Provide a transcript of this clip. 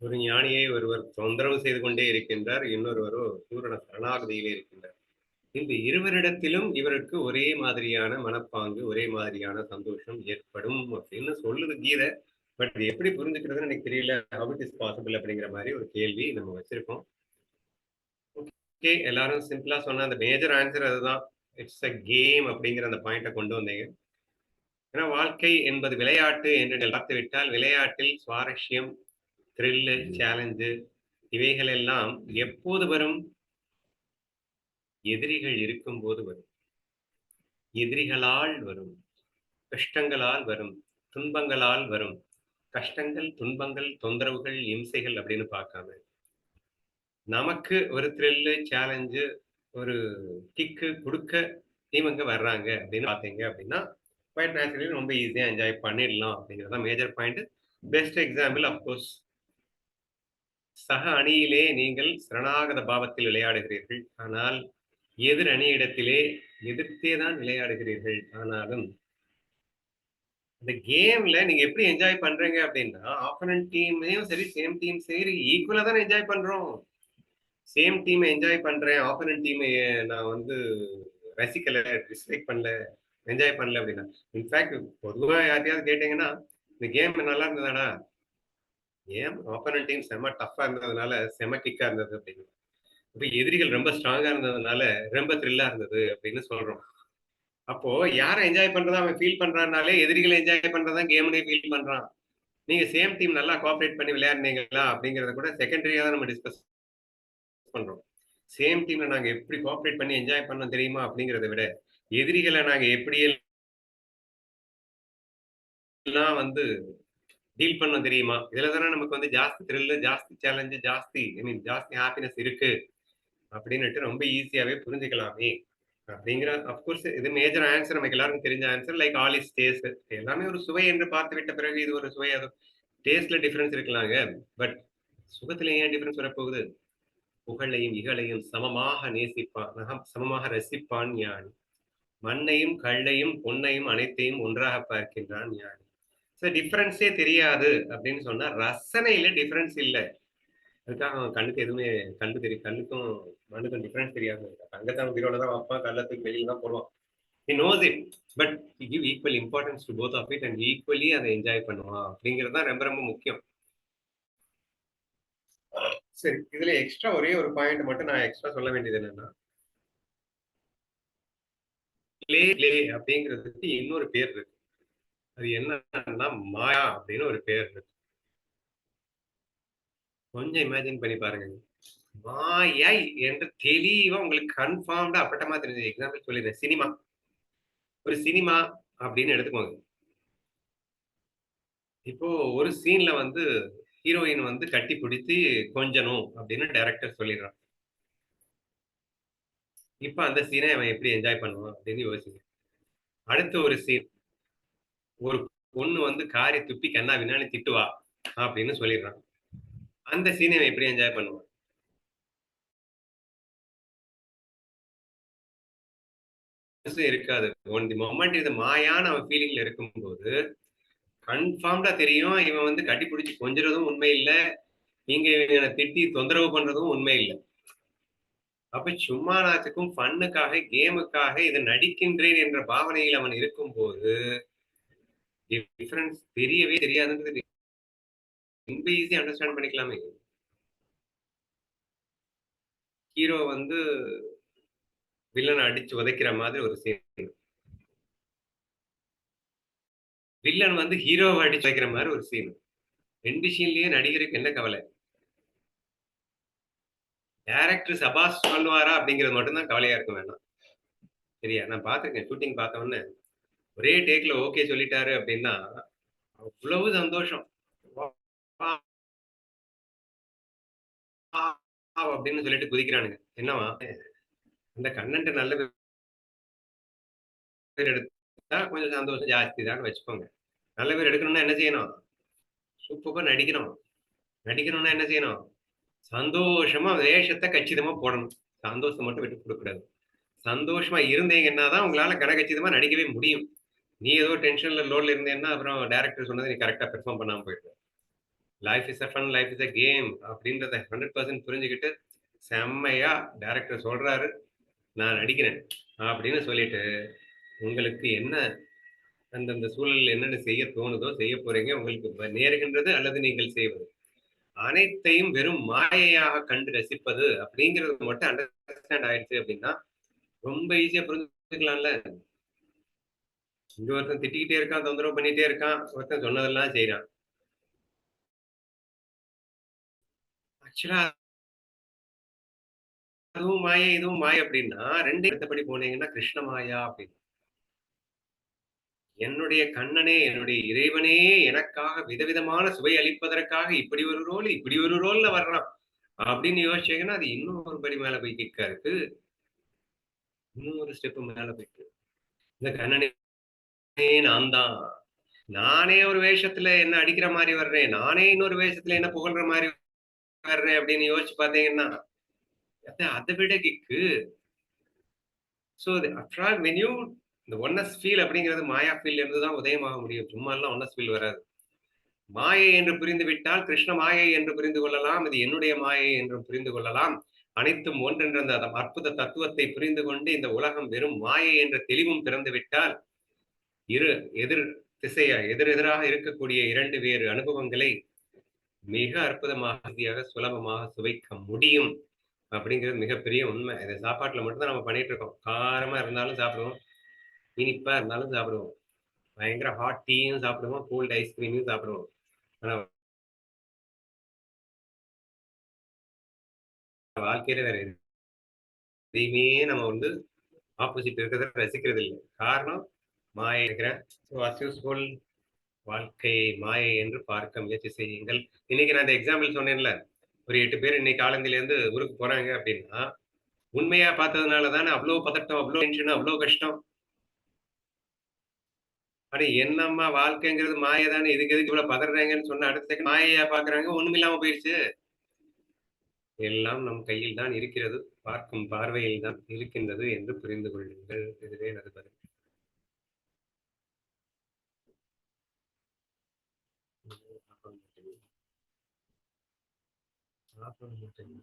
ஒரு ஞானியை ஒருவர் தொந்தரவு செய்து கொண்டே இருக்கின்றார் இன்னொருவரோ பூரண சரணாகதியிலே இருக்கின்றார். இந்த இருவரிடத்திலும் இவருக்கு ஒரே மாதிரியான மனப்பாங்கு ஒரே மாதிரியான சந்தோஷம் ஏற்படும் அப்படின்னு சொல்லுது கீதை. பட் இது எப்படி புரிஞ்சுக்கிறதுன்னு எனக்கு தெரியல. ஹவு இட் இஸ் பாசிபிள் அப்படிங்கிற மாதிரி ஒரு கேள்வி நம்ம வச்சிருக்கோம். ஓகே எல்லாரும் சிம்பிளா சொன்ன அந்த மேஜர் ஆன்சர் அதுதான். இட்ஸ் அ கேம் அப்படிங்கிற அந்த பாயிண்ட்டை கொண்டு வந்தீங்க. ஏன்னா வாழ்க்கை என்பது விளையாட்டு என்று பார்த்து விட்டால் விளையாட்டில் சுவாரஸ்யம் த்ரில்லு சேலஞ்சு இவைகள் எல்லாம் எப்போது வரும்? எதிரிகள் இருக்கும் போது வரும். எதிரிகளால் வரும். கஷ்டங்களால் வரும். துன்பங்களால் வரும். கஷ்டங்கள் துன்பங்கள் தொந்தரவுகள் இம்சைகள் அப்படின்னு பார்க்காம. நமக்கு ஒரு த்ரில்லு சேலஞ்சு ஒரு கிக்கு கொடுக்க இவங்க வர்றாங்க அப்படின்னு பார்த்தீங்க அப்படின்னா குவைட் நேச்சுரலி ரொம்ப ஈஸியாக என்ஜாய் பண்ணிடலாம் அப்படிங்கிறது தான் major point best example of course சக அணியிலே நீங்கள் சரணாகத பாவத்தில் விளையாடுகிறீர்கள். ஆனால் எதிர் அணியிடத்திலே எதிர்த்தே தான் விளையாடுகிறீர்கள் ஆனாலும் இந்த கேம்ல நீங்க எப்படி என்ஜாய் பண்றீங்க அப்படின்னா ஆப்பனன்ட் டீமையும் சரி சேம் டீம் சரி ஈக்குவலா தான் என்ஜாய் பண்றோம். சேம் டீமை என்ஜாய் பண்றேன் ஆப்போனன்ட் டீமை நான் வந்து ரசிக்கல டிஸ்லைக் பண்ணல என்ஜாய் பண்ணல அப்படின்னா இன்ஃபேக்ட் பொதுவாக யார்ட்டையாவது கேட்டீங்கன்னா இந்த கேம் நல்லா இருந்ததாடா ஏன் ஆப்பனன் டீம் செம டஃப்பா இருந்ததுனால செம கிக்கா இருந்தது அப்படின்னு. இப்போ எதிரிகள் ரொம்ப ஸ்ட்ராங்கா இருந்ததுனால ரொம்ப த்ரில்லா இருந்தது அப்படின்னு சொல்றோம். அப்போ யாரை என்ஜாய் பண்றதா அவன் ஃபீல் பண்றான்னாலே எதிரிகளை என்ஜாய் பண்றதா கேம்லேயே ஃபீல் பண்றான். நீங்க சேம் டீம் நல்லா கோஆப்ரேட் பண்ணி விளையாடுனீங்களா அப்படிங்கறத கூட செகண்டரியா தான் நம்ம டிஸ்கஸ் பண்றோம். சேம் டீம்ல நாங்க எப்படி கோஆப்ரேட் பண்ணி என்ஜாய் பண்ணோம் தெரியுமா அப்படிங்கறத விட எதிரிகளை நாங்க எப்படி எல்லாம் வந்து டீல் பண்ணோம் தெரியுமா? இதுல தானே நமக்கு வந்து ஜாஸ்தி த்ரில்லு ஜாஸ்தி சேலஞ்சு ஜாஸ்தி ஐ மீன் ஜாஸ்தி ஹாப்பினஸ் இருக்கு. அப்படின்னுட்டு ரொம்ப ஈஸியாவே புரிஞ்சுக்கலாமே. அப்படிங்கிற அப்கோர்ஸ் இது மேஜர் ஆன்சர் நமக்கு எல்லாருக்கும் தெரிஞ்ச answer like all is taste எல்லாமே ஒரு சுவை என்று பார்த்து விட்ட பிறகு இது ஒரு சுவை அது டேஸ்ட்ல டிஃபரன்ஸ் இருக்கலாங்க. பட் சுகத்துல ஏன் டிஃபரன்ஸ் வரப்போகுது? புகழையும் இகழையும் சமமாக நேசிப்பான் சமமாக ரசிப்பான் ஞானி. மண்ணையும் கள்ளையும் பொன்னையும் அனைத்தையும் ஒன்றாக பார்க்கின்றான் ஞானி. சார் டிஃப்ரென்ஸே தெரியாது அப்படின்னு சொன்னா ரசனையில டிஃப்ரென்ஸ் இல்லை. அதுக்காக அவன் கண்ணுக்கு எதுவுமே கண்ணு தெரியும் கண்ணுக்கும் மண்ணுக்கும் டிஃப்ரென்ஸ் தெரியாது தங்கத்தான் உயிரோட தான் வைப்பான் கள்ளத்துக்கு வெளியில தான் போடுவான். He knows it but give equal importance to both of it and equally அதை என்ஜாய் பண்ணுவான். அப்படிங்கிறது தான் ரொம்ப ரொம்ப முக்கியம். சரி இதுல எக்ஸ்ட்ரா ஒரே ஒரு பாயிண்ட் மட்டும் நான் எக்ஸ்ட்ரா சொல்ல வேண்டியது என்னன்னா பிளே பிளே அப்படிங்கிறதுக்கு இன்னொரு பேர் இருக்கு. அது என்னன்னா மாயா அப்படின்னு ஒரு பேர் இருக்கு. கொஞ்சம் இமேஜின் பண்ணி பாருங்க. மாயை என்று தெளிவா உங்களுக்கு கன்ஃபார்ம்டா அப்பட்டமா தெரிஞ்சது. எக்ஸாம்பிள் சொல்லிடுறேன். சினிமா. ஒரு சினிமா அப்படின்னு எடுத்துக்கோங்க. இப்போ ஒரு சீன்ல வந்து ஹீரோயின் வந்து கட்டி பிடித்து கொஞ்சணும் அப்படின்னு டைரக்டர் சொல்லிடுறான். இப்ப அந்த சீனை அவன் எப்படி என்ஜாய் பண்ணுவான் அப்படின்னு யோசிக்க அடுத்த ஒரு சீன் ஒரு பொண்ணு வந்து காரி துப்பி கண்ணா வினானி திட்டுவா அப்படின்னு சொல்லிடுறான். அந்த சீனை அவன் எப்படி என்ஜாய் பண்ணுவான். இருக்காது. ஒன் தி மொமெண்ட் இது மாயான அவன் ஃபீலிங்ல இருக்கும்போது கன்ஃபார்ம்டா தெரியும். இவன் வந்து கட்டி பிடிச்சி கொஞ்சறதும் உண்மை இல்லை. நீங்க இவனை திட்டி தொந்தரவு பண்றதும் உண்மை இல்லை. அப்ப சும்மா நாச்சுக்கும் ஃபன்னுக்காக கேமுக்காக இதை நடிக்கின்றேன் என்ற பாவனையில் அவன் இருக்கும்போது டிஃபரன்ஸ் தெரியவே தெரியாதுன்றது ரொம்ப ஈஸி அண்டர்ஸ்டாண்ட் பண்ணிக்கலாமே. ஹீரோ வந்து வில்லனை அடிச்சு உதைக்கிற மாதிரி ஒரு சீன் வில்லன் வந்து ஹீரோவை அடிச்சு வைக்கிற மாதிரி ஒரு சீன் ரெண்டு சீன்லயே நடிகருக்கு என்ன கவலை? டேரக்டர் சபாஸ் பண்ணுவாரா அப்படிங்கிறது மட்டும்தான் கவலையா இருக்கும் வேணாம். சரியா? நான் பார்த்துருக்கேன் ஷூட்டிங் பார்த்த உடனே. ஒரே டேக்ல ஓகே சொல்லிட்டாரு அப்படின்னா அவ்வளவு சந்தோஷம். அப்படின்னு சொல்லிட்டு குதிக்கிறானுங்க. என்னவா? அந்த கண்ணன் நல்ல பேர் எடுத்தா கொஞ்சம் சந்தோஷம் ஜாஸ்தி தான் வச்சுக்கோங்க. நல்ல பேர் எடுக்கணும்னா என்ன செய்யணும்? சூப்பரா நடிக்கணும். நடிக்கணும்னா என்ன செய்யணும்? சந்தோஷமா வேஷத்தை கச்சிதமா போடணும். சந்தோஷம் மட்டும் விட்டு கொடுக்கூடாது சந்தோஷமா இருந்தீங்கன்னா தான் உங்களால கச்சிதமா நடிக்கவே முடியும். நீ ஏதோ டென்ஷன்ல லோன்ல இருந்தேன்னா அப்புறம் டேரக்டர் சொன்னதை நீ கரெக்டா பெர்ஃபார்ம் பண்ணாம போயிட்டு life is a fun, life is a game அப்படின்றத ஹண்ட்ரட் பர்சன்ட் புரிஞ்சுக்கிட்டு செம்மையா டேரக்டர் சொல்றாரு, நான் நடிக்கிறேன். அப்படின்னு சொல்லிட்டு, உங்களுக்கு என்ன அந்தந்த சூழலில் என்னென்ன செய்ய தோணுதோ, செய்ய போறீங்க. உங்களுக்கு நேருகின்றது அல்லது நீங்கள் செய்வது. அனைத்தையும் வெறும் மாயையாக கண்டு ரசிப்பது அப்படிங்கிறது மட்டும் அண்டர்ஸ்டாண்ட் ஆயிடுச்சு அப்படின்னா, ரொம்ப ஈஸியா புரிஞ்சுக்கலாம்ல. இங்க ஒருத்தன் திட்டிக்கிட்டே இருக்கான், தொந்தரவு பண்ணிட்டே இருக்கான். ஒருத்தன் சொன்னதெல்லாம் செய்யறான் ஆக்சுவலா அதுவும் மாயை, இதுவும் மாயை அப்படின்னா 2யும் அடுத்தபடி போனீங்கன்னா கிருஷ்ண மாயா அப்படின்னு. என்னுடைய கண்ணனே, என்னுடைய இறைவனே எனக்காக விதவிதமான சுவை அளிப்பதற்காக இப்படி ஒரு ரோல், இப்படி ஒரு ரோல்ல வர்றான். அப்படின்னு யோசிச்சீங்கன்னா, அது இன்னும் ஒரு படி மேல போய் கிக்கா இருக்கு. இன்னும் ஒரு ஸ்டெப் மேல போயிட்டு. இந்த கண்ணனே நான் தான். நானே ஒரு வேஷத்துல என்ன அடிக்கிற மாதிரி வர்றேன். நானே இன்னொரு வேஷத்துல என்ன புகழ்ற மாதிரி வர்றேன் அப்படின்னு யோசிச்சு பாத்தீங்கன்னா அதை விட kick. So after all when you இந்த ஒன்னஸ் ஃபீல் அப்படிங்கிறது மாயா ஃபீல் இருந்து தான் உதயமாக முடியும். சும்மா எல்லாம் ஒன்னஸ் ஃபீல் வராது. மாயை என்று புரிந்து விட்டால் கிருஷ்ண மாயை என்று புரிந்து கொள்ளலாம். இது என்னுடைய மாயை என்றும் புரிந்து கொள்ளலாம். அனைத்தும் ஒன்றென்ற அந்த அற்புத தத்துவத்தை புரிந்து கொண்டு இந்த உலகம் வெறும் மாயை என்ற தெளிவும் திறந்து விட்டால், இரு எதிர் திசையா எதிரெதிராக இருக்கக்கூடிய இரண்டு வேறு அனுபவங்களை மிக அற்புதமாக, சுலபமாக சுவைக்க முடியும். அப்படிங்கிறது மிகப்பெரிய உண்மை. இத சாப்பாட்டுல மட்டும் தான் நம்ம பண்ணிட்டு இருக்கோம். காரமா இருந்தாலும் சாப்பிடுவோம். இனிப்பா இருந்தாலும் சாப்பிடுவோம். பயங்கர ஹாட் டீயும் சாப்பிடுவோம். கோல்டு ஐஸ்கிரீமையும் சாப்பிடுவோம். ஆனா வாழ்க்கையில வேற எதையுமே நம்ம வந்து ஆப்போசிட் இருக்கிறத ரசிக்கிறது இல்லை காரணம் மாயை இருக்கிறேன். ஸோ வாழ்க்கையை மாயை என்று பார்க்க முயற்சி செய்யுங்கள். இன்னைக்கு நான் இந்த எக்ஸாம்பிள் சொன்னேன்ல. ஒரு எட்டு பேர் இன்னைக்கு காலந்திலேருந்து ஊருக்கு போறாங்க அப்படின்னா, உண்மையா பார்த்ததுனால தானே அவ்வளோ பதட்டம், அவ்வளோ டென்ஷன், அவ்வளோ கஷ்டம். அட என்னம்மா வாழ்க்கைங்கிறது மாய தானே. இதுக்கு எதுக்கு இவ்வளவு பதறாங்கன்னு சொன்ன அடுத்த செகண்ட் மாயையா பார்க்குறாங்க. ஒண்ணுமில்லாம போயிடுச்சு எல்லாம் நம் கையில் தான் இருக்கிறது. பார்க்கும் பார்வையில் தான் இருக்கின்றது என்று புரிந்து கொள்ளுங்கள். இதுவே எனது பதில். ఆఫ్టర్ ఉంటుంది ఆఫ్టర్ ఉంటుంది